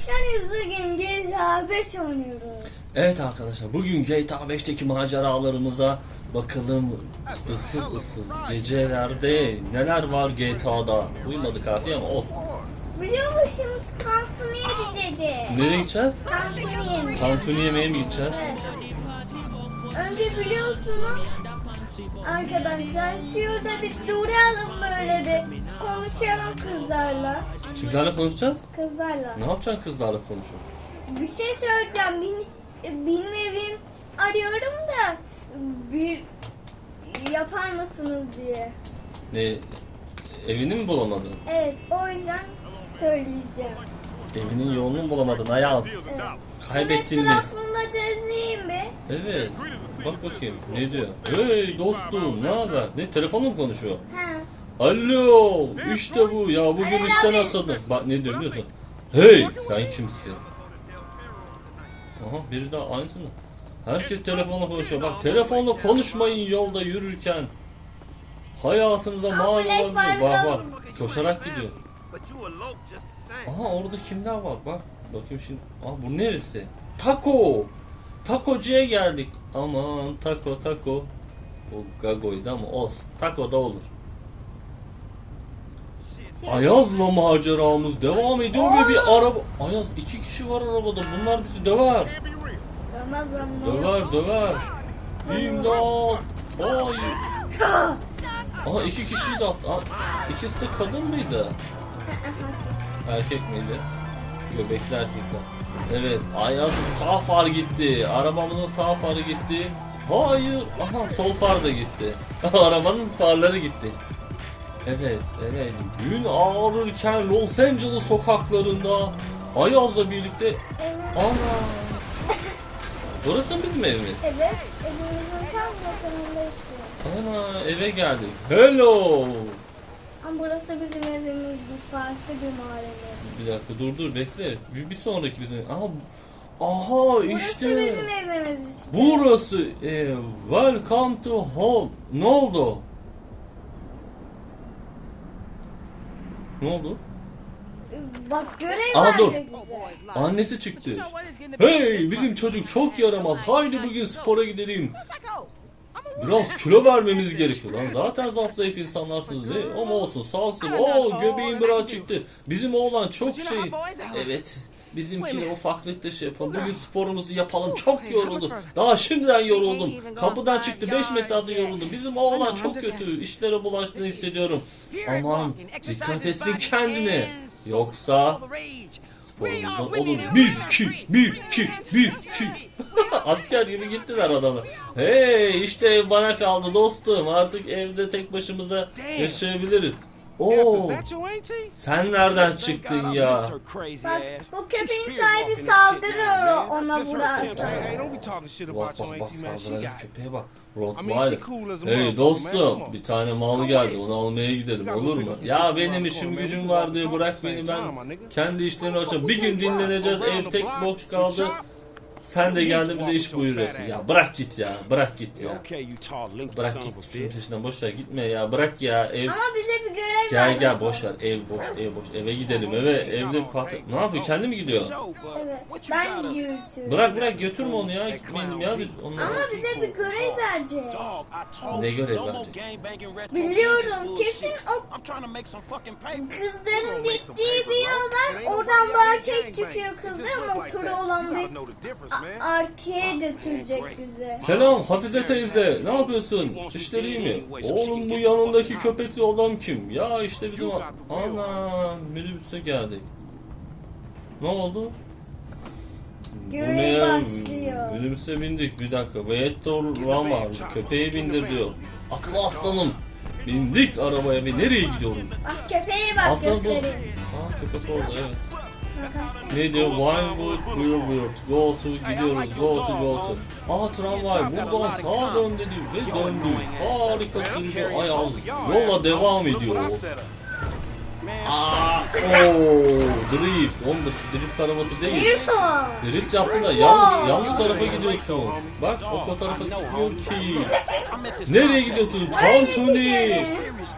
hoş geldiniz. Bugün GTA 5 oynuyoruz. Evet arkadaşlar bugün GTA 5'teki maceralarımıza bakalım ıssız ıssız gecelerde neler var GTA'da. Uyumadı kafi ama olsun. Biliyor musun tantuniye gideceğiz. Nereye gideceğiz? Tantuniye mi? Tantuni yemeğe mi gideceğiz? Evet. Önce biliyorsunuz arkadaşlar şurada bir duralım böyle bir konuşalım kızlarla. Kimlerle konuşacağız? Kızlarla. Ne yapacaksın kızlarla konuşup? Bir şey söyleyeceğim. Benim, benim evim arıyorum da bir yapar mısınız diye. Ne, evini mi bulamadın? Evet o yüzden söyleyeceğim. Evinin yolunu mu bulamadın Ayaz? Evet. Kaybettin Şunun mi? etrafında gezeyim mi? Evet. Bak bakayım ne diyor? Hey dostum ne haber? Ne telefonla mı konuşuyor? Ha. Alo işte bu ya bugün işten abi. atıldı. Bak ne diyor biliyor musun? Hey sen kimsin? Aha biri daha aynısını. Herkes telefonla konuşuyor. Bak telefonla konuşmayın yolda yürürken. Hayatınıza mal olabilir. Bak bak koşarak gidiyor. Aha orada kimler var bak. Bakayım şimdi. Aa bu neresi? Taco. Takocuya geldik. Aman taco taco. O Gago'ydu ama olsun. Taco da olur. Ayaz'la maceramız devam ediyor ve bir araba... Ayaz iki kişi var arabada. Bunlar bizi döver. Ramazan'la. Döver döver. İmdat. Hayır. Aha iki kişiydi hatta. Aa, İkisi de kadın mıydı? Erkek miydi? Göbekli erkekler. Evet Ayaz sağ far gitti. Arabamızın sağ farı gitti. Hayır. Aha sol far da gitti. Arabanın farları gitti. Evet, evet. Gün ağrırken Los Angeles sokaklarında Ayaz'la birlikte Ana! Burası bizim evimiz. Evet. Evimizin tam yakınındayız. Ana eve geldik. Hello! Ama burası bizim evimiz bir farklı bir mahalle. Bir dakika dur dur bekle. Bir, bir sonraki bizim. Aha, aha Burası işte. bizim evimiz işte. Burası. E, welcome to home. Ne oldu? Ne oldu? Bak görev Aa, dur. bize. Annesi çıktı. Hey bizim çocuk çok yaramaz. Haydi bugün spora gidelim. Biraz kilo vermemiz gerekiyor lan. Zaten zayıf zayıf insanlarsınız ne? Ama olsun sağlıksız. Oo göbeğim biraz çıktı. Bizim oğlan çok şey. Evet. Bizimkine ufaklıkta şey yapalım. Bugün sporumuzu yapalım. Çok yoruldu. Daha şimdiden yoruldum. Kapıdan çıktı 5 metre adı yoruldu. Bizim oğlan çok kötü. İşlere bulaştığını hissediyorum. Aman dikkat etsin kendine. Yoksa sporumuzdan olur. Bir, iki, bir, iki, bir, iki. Asker gibi gittiler adamı. Hey işte ev bana kaldı dostum. Artık evde tek başımıza yaşayabiliriz. Oo, sen nereden çıktın ya? Bak bu köpeğin sahibi saldırıyor ona vurarsa. Bak bak bak saldıran köpeğe bak. Rottweiler. Hey dostum bir tane mal geldi onu almaya gidelim olur mu? Ya benim işim gücüm var diye bırak beni ben kendi işlerimi açacağım. Bir gün dinleneceğiz ev tek boş kaldı. Sen de geldin bize iş buyuruyorsun. Ya bırak git ya bırak git ya. Bırak git şunun peşinden boş ver gitme ya bırak ya ev. Ama bize görev Gel gel boş ver ev boş ev boş eve gidelim eve evde pat ne yapıyor kendi mi gidiyor? Evet. Ben yürütüyorum. Bırak bırak götürme onu ya gitmeyelim ya biz onunla. Ama bize bir görev verecek. Ne görev verecek? Biliyorum kesin o kızların gittiği bir yoldan oradan bahçe çıkıyor kızı motoru olan bir arkaya götürecek bize. Selam Hafize teyze ne yapıyorsun? İşler iyi mi? Oğlum bu yanındaki köpekli adam kim? Ya işte bizim ana minibüse geldik. Ne oldu? Görev başlıyor. Minibüse bindik bir dakika. Veyetor Rama köpeği bindir diyor. Atla aslanım. Bindik arabaya ve nereye gidiyoruz? Ah köpeğe bak Aslan bu. göstereyim. Aa köpek orada evet. Ne diyor? Winewood, Weirwood, go to, gidiyoruz, go to, go to. Aa tramvay buradan sağa dön dedi ve döndü. Harika sürücü ayaz. Yola devam ediyor. Aa, ooo, drift. Oğlum drift arabası değil. Drift yaptın da yanlış, yanlış tarafa gidiyorsun. Bak o tarafa gitmiyor ki. Nereye gidiyorsun? Tantuni.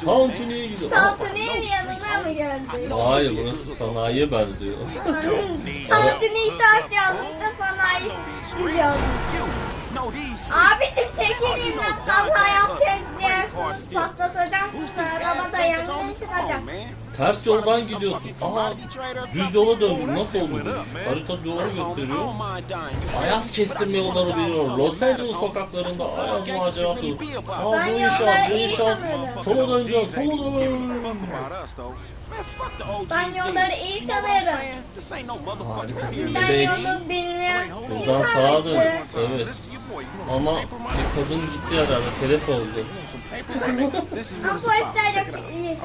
Tantuni'ye gidiyor. Tantuni'nin yanına mı geldi? Hayır burası sanayiye benziyor. Tantuni'yi taş yazmışsa sanayi düz yazmış. Abicim tekerimle kaza yapacaksınız, patlatacaksınız, arabada yangın çıkacak. Ters yoldan gidiyorsun. Aha düz yola döndüm. Nasıl oldu bu? Harita doğru gösteriyor. Ayaz kestirme yolları biliyor. Los Angeles sokaklarında Ayaz macerası. Aa Ben bu inşaat, bu inşaat. Sola döneceğiz, sola dön. Ben yolları iyi tanırım. Harikasın Sizden bebek. yolu bilmeyen kim Buradan sağa dön. Evet. Ama bir kadın gitti herhalde. Telef oldu. Ama polisler yok iyi.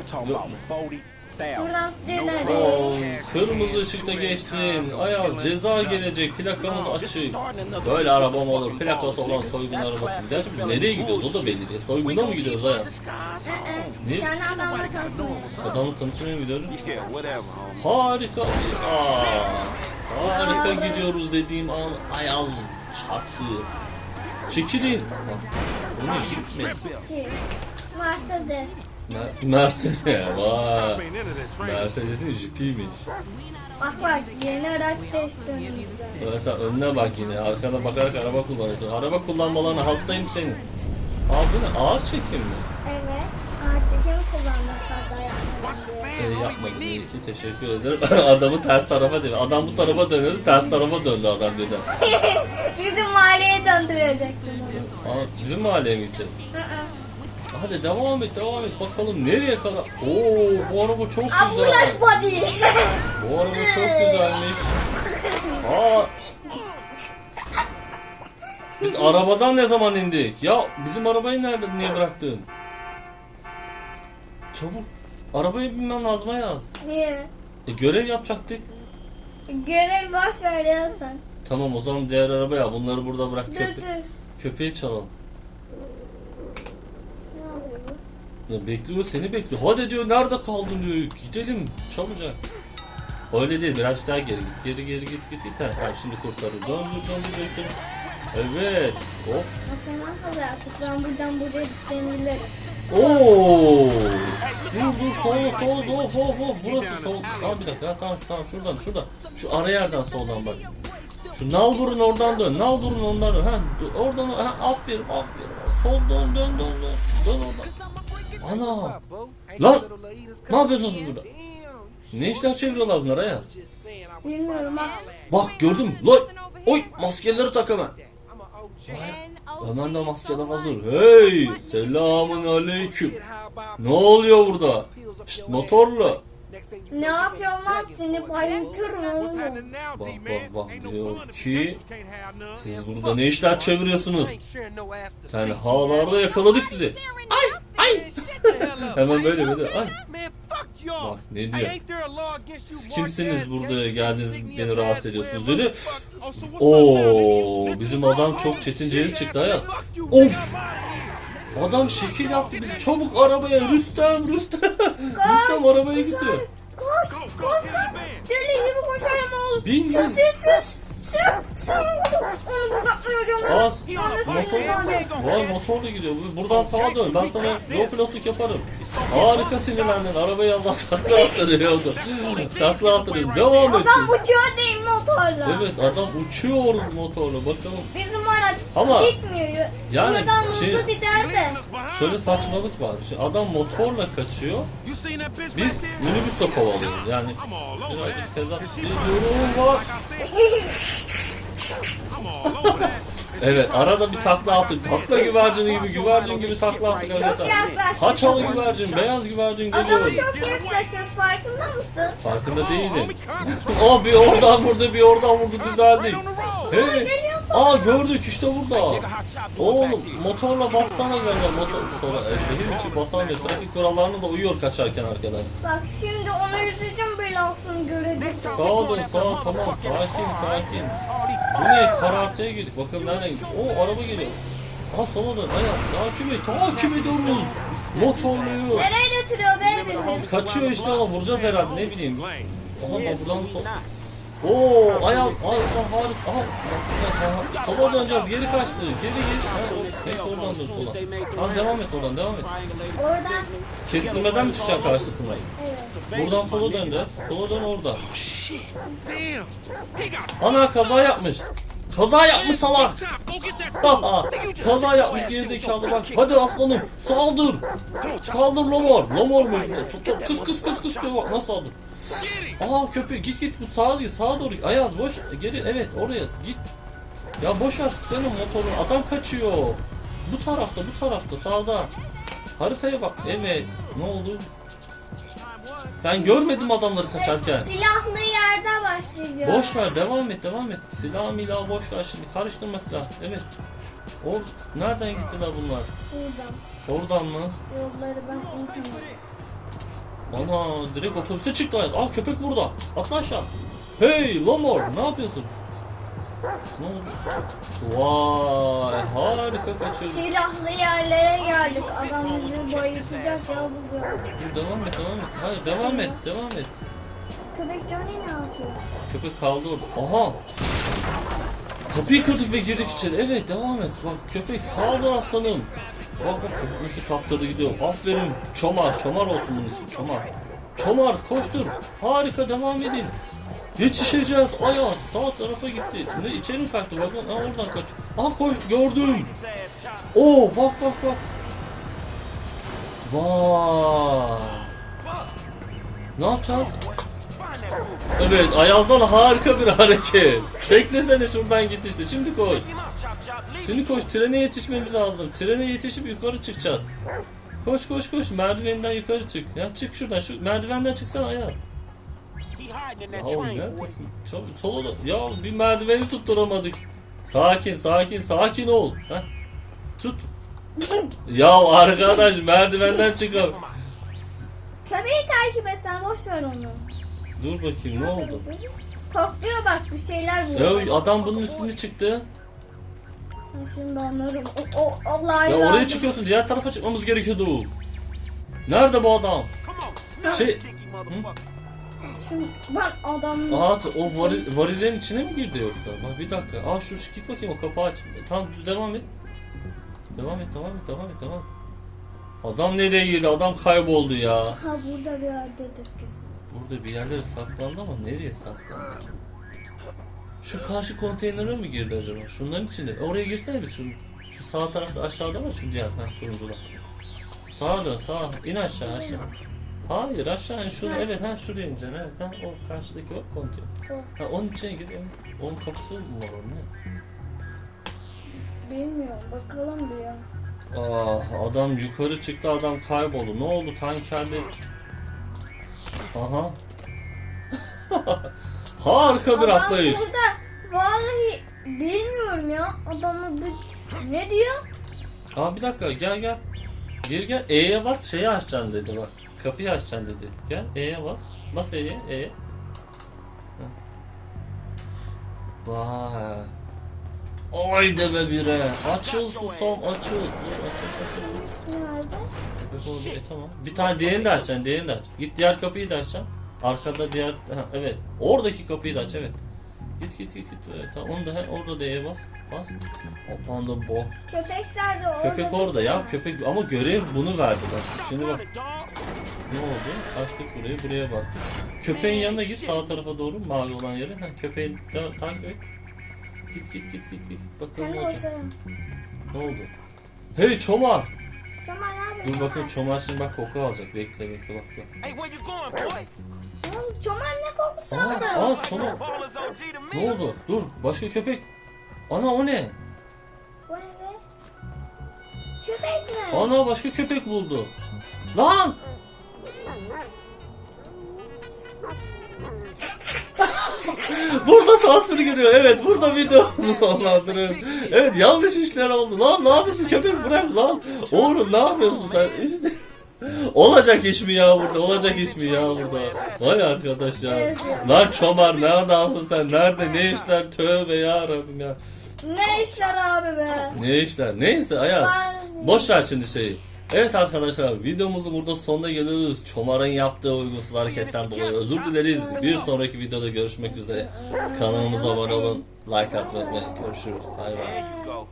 I'm talking about 40,000. Şuradan. Oo, kırmızı ışıkta geçtin. Ayaz ceza gelecek. Plakamız açık. Böyle araba mı olur? Plakası olan soygun arabası. Gerçi biz nereye gidiyoruz? O da belli değil. Soyguna mı gidiyoruz Ayaz? Ee, Ne? Bir tane adamla tanışmıyoruz. Adamla tanışmaya mı gidiyoruz? Harika. Aa, harika gidiyoruz dediğim an Ayaz çarptı. Çekilin. Bak, Bu ne şık mı? Ki, Mercedes. Mer- Mercedes. Vay. Mercedes'in jipiymiş. Bak bak yeni araç değiştirmişler. Mesela önüne bak yine. Arkana bakarak araba kullanıyorsun. Araba kullanmalarına hastayım senin. Aa bu ne? Ağır çekim mi? Evet. Artık kim kullanmak diye. Ee, yapmadım iyi ki teşekkür ederim. Adamı ters tarafa dedi. Adam bu tarafa dönüyordu. Ters tarafa döndü adam dedi. Bizim mahalleye döndürecektin onu. Aa, bizim mahalleye mi gideceğiz? Hı hı. Hadi devam et devam et bakalım nereye kadar. Oo bu araba çok güzel. Ambulans body. Bu araba çok güzelmiş. Aa. Biz arabadan ne zaman indik? Ya bizim arabayı nerede niye bıraktın? Çabuk. Arabaya binmen lazım yaz. Niye? E, görev yapacaktık. Görev boş ver ya sen. Tamam o zaman diğer arabaya bunları burada bırak Dur dur. köpeği çalalım. Ne oluyor bu? Ya bekliyor seni bekliyor. Hadi diyor nerede kaldın diyor. Gidelim çabucak. Öyle değil biraz daha geri git. Geri geri git git git. Ha, tamam şimdi kurtarır. Döndür döndür döndür. Evet. Hop. Nasıl ne kaza yaptık? Ben buradan buraya gidebilirim. Oo! Dur dur sol sol hop hop hop burası sol. Aa bir dakika tamam tamam şuradan şuradan. Şu ara yerden soldan bak. Şu Nalbur'un oradan dön. Nalbur'un ondan dön. Ha, oradan ha, aferin aferin. Sol dön dön dön dön. Dön oradan. Ana! Lan! Ne yapıyorsunuz burada? Ne işler çeviriyorlar bunlar Ayaz? Bilmiyorum bak. Bak gördüm. Lan! Oy maskeleri tak hemen. Hemen de maskeler hazır. Hey! Selamun aleyküm. Ne oluyor burada? Şşt, motorlu. Ne yapıyorsun lan seni bayıltırım oğlum. Bak bak bak diyor ki siz burada ne işler çeviriyorsunuz? Yani havalarda yakaladık sizi. Ay ay. Hemen böyle böyle ay. Bak ne diyor? Siz kimsiniz burada geldiniz beni rahatsız ediyorsunuz dedi. Oo bizim adam çok çetinceli çıktı hayat. Of. Adam şekil yaptı bizi. Çabuk arabaya Rüstem Rüstem. Rüstem arabaya gidiyor. Koş koş. Deli gibi koşarım oğlum. Bin, bin. Sür sür Sür. Sür onu. Aa, Anasını motor, motorla gidiyor. Buradan sağa dön. Ben sana yol pilotluk yaparım. Harika sinirlendin. Arabayı Allah takla attırıyordu. takla attırıyor. Devam et. Adam uçuyor değil motorla. Evet adam uçuyor motorla. Bakalım. Bizim Ama- gitmiyor. Yani Buradan şey- hızlı gider de. Şöyle saçmalık var. Şimdi adam motorla kaçıyor. Biz minibüsle kovalıyoruz. Yani birazcık tezat bir durum var. Evet arada bir takla attık. Takla güvercini gibi güvercin gibi takla attık adeta. yaklaştık. Kaçalı güvercin, beyaz güvercin Adama geliyor. çok yaklaşıyoruz farkında mısın? Farkında değilim. Aa bir oradan vurdu bir oradan vurdu düzeldik. Hey. Aa gördük işte burada. Oğlum motorla bassana galiba motor sonra e, şehir içi basamıyor. Trafik kurallarına da uyuyor kaçarken arkadan. Bak şimdi onu yüzeceğim belasını görecek. Sağa dön sağa tamam sakin sakin. Bu ne karartıya girdik bakalım nereden gidiyor. Oo araba geliyor. Aa sola dön ayak takip et takip ediyoruz. Motorluyu. Nereye götürüyor be bizi? Kaçıyor işte ona vuracağız herhalde ne bileyim. Aha bak buradan sol. Oo ayak harika harika. Aha, aha, sola döneceğiz geri kaçtı. Geri geri. Neyse oradan dön sola. Ha, devam et oradan devam et. Oradan Kestirmeden mi çıkacaksın karşısına? evet. Buradan sola döneceğiz. Sola dön orada. Ana kaza yapmış. Kaza yapmış salak. kaza yapmış gerizekalı bak. Hadi aslanım saldır. Saldır Lomor. Lomor mu? Kıs kıs kıs kıs diyor bak nasıl saldır. Aa köpek git git bu sağa git sağa doğru. Ayaz boş geri evet oraya git. Ya boş ver senin motorunu adam kaçıyor. Bu tarafta bu tarafta sağda. Haritaya bak evet ne oldu? Sen görmedin mi adamları kaçarken? Silahlı yerde başlayacağız. Boş ver devam et devam et. Silah milah boş ver şimdi karıştırma silah. Evet. O nereden gittiler bunlar? Buradan. Oradan mı? Yolları ben iyi tanıyorum. Ana direkt otobüse çıktı. Aa köpek burada. Atla aşağı. Hey Lomor ne yapıyorsun? Ne oldu? Vay harika kaçırdı. Silahlı yerlere geldik. Adam bizi bayıltacak ya bu. Dur, Devam et devam et. Hayır devam et devam et. Köpek Johnny ne yapıyor? Köpek kaldı orada. Aha. Kapıyı kırdık ve girdik içeri. Evet devam et. Bak köpek sağ ol aslanım. Bak bak köpek nasıl kaptırdı gidiyor. Aferin. Çomar. Çomar olsun bunun ismi. Çomar. Çomar koştur. Harika devam edin. Yetişeceğiz. Ayaz sağ tarafa gitti. Ne içeri mi kaçtı? Bak. Aa, oradan kaç. Aha koştu gördüm. Oo bak bak bak. Vay. Ne yapacağız? Evet Ayaz'dan harika bir hareket. Beklesene şuradan git işte. Şimdi koş. Şimdi koş trene yetişmemiz lazım. Trene yetişip yukarı çıkacağız. Koş koş koş merdivenden yukarı çık. Ya çık şuradan şu merdivenden çıksana Ayaz. Ya oğlum neredesin? Çok sola Ya bir merdiveni tutturamadık. Sakin sakin sakin ol. Heh. Tut. ya arkadaş merdivenden çıkalım. Köpeği takip etsen boş ver onu. Dur bakayım ne oldu? Kokluyor bak bir şeyler buluyor. Ya adam bunun üstüne çıktı. Şimdi anlarım. O, o, olaylar. Ya oraya çıkıyorsun diğer tarafa çıkmamız gerekiyordu. Nerede bu adam? Şey. Şimdi bak adam. aa o varil, varillerin içine mi girdi yoksa? Bak bir dakika. Aa şu şu git bakayım o kapağı aç. Tamam düz devam et. Devam et devam et devam et devam et. Adam nereye girdi? Adam kayboldu ya. Ha burada bir yerdedir kesin. Burada bir yerlere saklandı ama nereye saklandı? Şu karşı konteynere mi girdi acaba? Şunların içinde. Oraya girsene bir şu, şu sağ tarafta aşağıda var şu diğer ha turuncuda. Sağa dön sağa. İn aşağı aşağı. Hayır aşağı in şuraya evet ha şuraya ineceksin evet ha o karşıdaki o konteyner. Ha onun içine gir evet. Onun kapısı mı var onun ne? Bilmiyorum bakalım bir ya. Ah adam yukarı çıktı adam kayboldu. Ne oldu tankerde? Aha. Harika bir Adam atlayış. burada vallahi bilmiyorum ya. Adamı bir... Ne diyor? Aa bir dakika gel gel. Geri gel. E'ye bas şeyi açacaksın dedi bak. Kapıyı açacaksın dedi. Gel E'ye bas. Bas E'ye. E'ye. Heh. Vay. Ay deme bire. Açıl susam açıl. Dur aç aç aç aç. aç. Nerede? Yok oğlum, e, tamam. Bir tane diğerini de açacaksın. Diğerini de aç. Git diğer kapıyı da açacaksın. Arkada diğer ha, evet. Oradaki kapıyı da aç evet. Git git git git. Evet, tamam. Onu da he, orada D'ye bas. Bas. O panda bok. Köpekler de orada. Köpek orada ya köpek ama görev bunu verdi bak. Şimdi bak ne oldu? Açtık burayı buraya bak. Köpeğin yanına git sağ tarafa doğru mavi olan yere. Ha, köpeğin de, takip et. Git git git git git. Bakalım ne olacak. Ne oldu? Hey çomar. Dur bakın çomar şimdi bak koku alacak. Bekle bekle bak bak. Hey, where you going, boy? Oğlum çomar ne kokusu Aa, aldı? aa me. Ne oldu? Dur başka köpek. Ana o ne? Bu ne be? Köpek ne? Ana başka köpek buldu. Lan! burada sansür giriyor. Evet burada videomuzu sonlandırıyoruz. Evet yanlış işler oldu. Lan ne yapıyorsun köpek bırak lan. Oğlum ne yapıyorsun sen? İşte Olacak iş mi ya burada? Olacak iş mi ya burada? Vay arkadaş ya. Lan çomar ne adamsın sen? Nerede? Ne işler? Tövbe ya Rabbim ya. Ne işler abi be? Ne işler? Neyse. Ben- Boş ver şimdi şeyi. Evet arkadaşlar videomuzun burada sonuna geliyoruz. Çomar'ın yaptığı uygunsuz hareketten dolayı özür dileriz. Bir sonraki videoda görüşmek üzere. Kanalımıza abone olun. Like atmayı unutmayın. Görüşürüz. Bay bay.